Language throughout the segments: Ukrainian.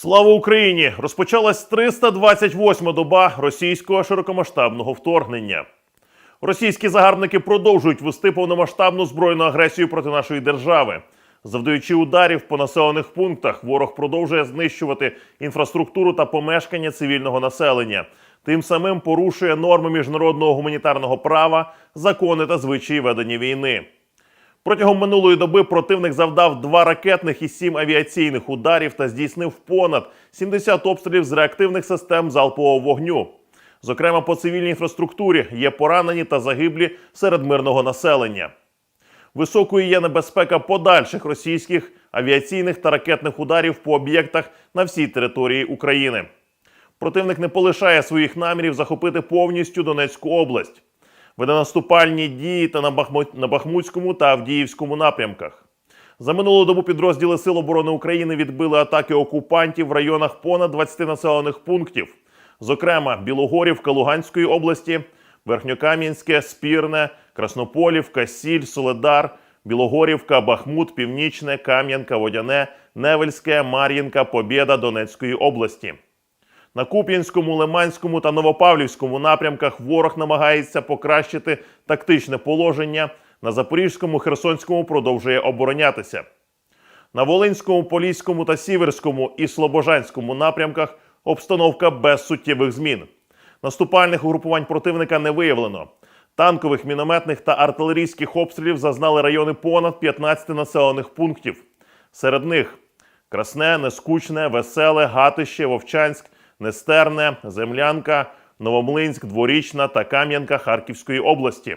Слава Україні! Розпочалась 328-ма доба російського широкомасштабного вторгнення. Російські загарбники продовжують вести повномасштабну збройну агресію проти нашої держави. Завдаючи ударів по населених пунктах, ворог продовжує знищувати інфраструктуру та помешкання цивільного населення. Тим самим порушує норми міжнародного гуманітарного права, закони та звичаї ведення війни. Протягом минулої доби противник завдав два ракетних і сім авіаційних ударів та здійснив понад 70 обстрілів з реактивних систем залпового вогню. Зокрема, по цивільній інфраструктурі є поранені та загиблі серед мирного населення. Високою є небезпека подальших російських авіаційних та ракетних ударів по об'єктах на всій території України. Противник не полишає своїх намірів захопити повністю Донецьку область веде дії та на, Бахмут, на Бахмутському та Авдіївському напрямках. За минулу добу підрозділи Сил оборони України відбили атаки окупантів в районах понад 20 населених пунктів, зокрема Білогорівка Луганської області, Верхньокам'янське, Спірне, Краснополівка, Сіль, Соледар, Білогорівка, Бахмут, Північне, Кам'янка, Водяне, Невельське, Мар'їнка, Побєда Донецької області. На Куп'янському, Лиманському та Новопавлівському напрямках ворог намагається покращити тактичне положення. На Запорізькому, Херсонському продовжує оборонятися. На Волинському, Поліському та Сіверському і Слобожанському напрямках обстановка без суттєвих змін. Наступальних угрупувань противника не виявлено. Танкових, мінометних та артилерійських обстрілів зазнали райони понад 15 населених пунктів. Серед них Красне, Нескучне, Веселе, Гатище, Вовчанськ, Нестерне, Землянка, Новомлинськ, Дворічна та Кам'янка Харківської області.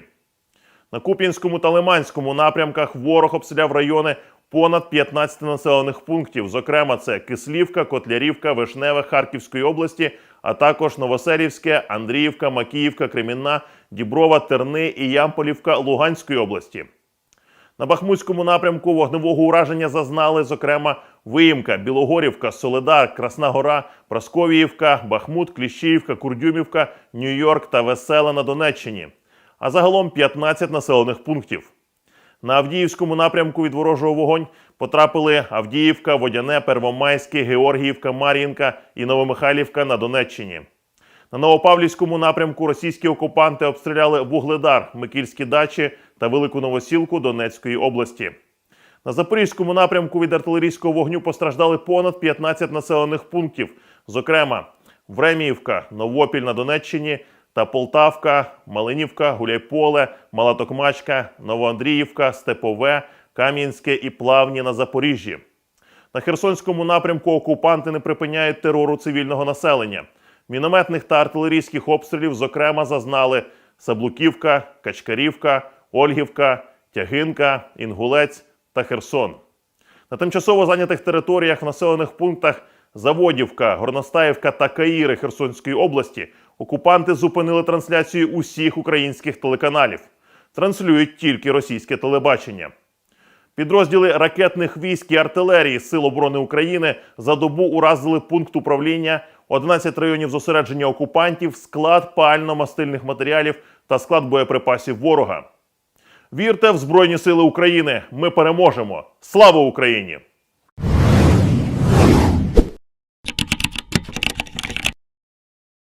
На Куп'янському та Лиманському напрямках ворог обстріляв райони понад 15 населених пунктів. Зокрема, це Кислівка, Котлярівка, Вишневе Харківської області, а також Новоселівське, Андріївка, Макіївка, Кремінна, Діброва, Терни і Ямполівка Луганської області. На Бахмутському напрямку вогневого ураження зазнали, зокрема, Виїмка, Білогорівка, Соледар, Красна Гора, Прасковіївка, Бахмут, Кліщіївка, Курдюмівка, Нью-Йорк та Веселе на Донеччині. А загалом 15 населених пунктів. На Авдіївському напрямку від ворожого вогонь потрапили Авдіївка, Водяне, Первомайське, Георгіївка, Мар'їнка і Новомихайлівка на Донеччині. На Новопавлівському напрямку російські окупанти обстріляли Вугледар, Микільські дачі та Велику Новосілку Донецької області. На Запорізькому напрямку від артилерійського вогню постраждали понад 15 населених пунктів, зокрема Времіївка, Новопіль на Донеччині та Полтавка, Малинівка, Гуляйполе, Малатокмачка, Новоандріївка, Степове, Кам'янське і Плавні на Запоріжжі. На Херсонському напрямку окупанти не припиняють терору цивільного населення. Мінометних та артилерійських обстрілів, зокрема, зазнали Саблуківка, Качкарівка, Ольгівка, Тягинка, Інгулець та Херсон. На тимчасово зайнятих територіях в населених пунктах Заводівка, Горностаївка та Каїри Херсонської області окупанти зупинили трансляцію усіх українських телеканалів. Транслюють тільки російське телебачення. Підрозділи ракетних військ і артилерії Сил оборони України за добу уразили пункт управління, 11 районів зосередження окупантів, склад пально-мастильних матеріалів та склад боєприпасів ворога. Вірте в Збройні Сили України! Ми переможемо! Слава Україні!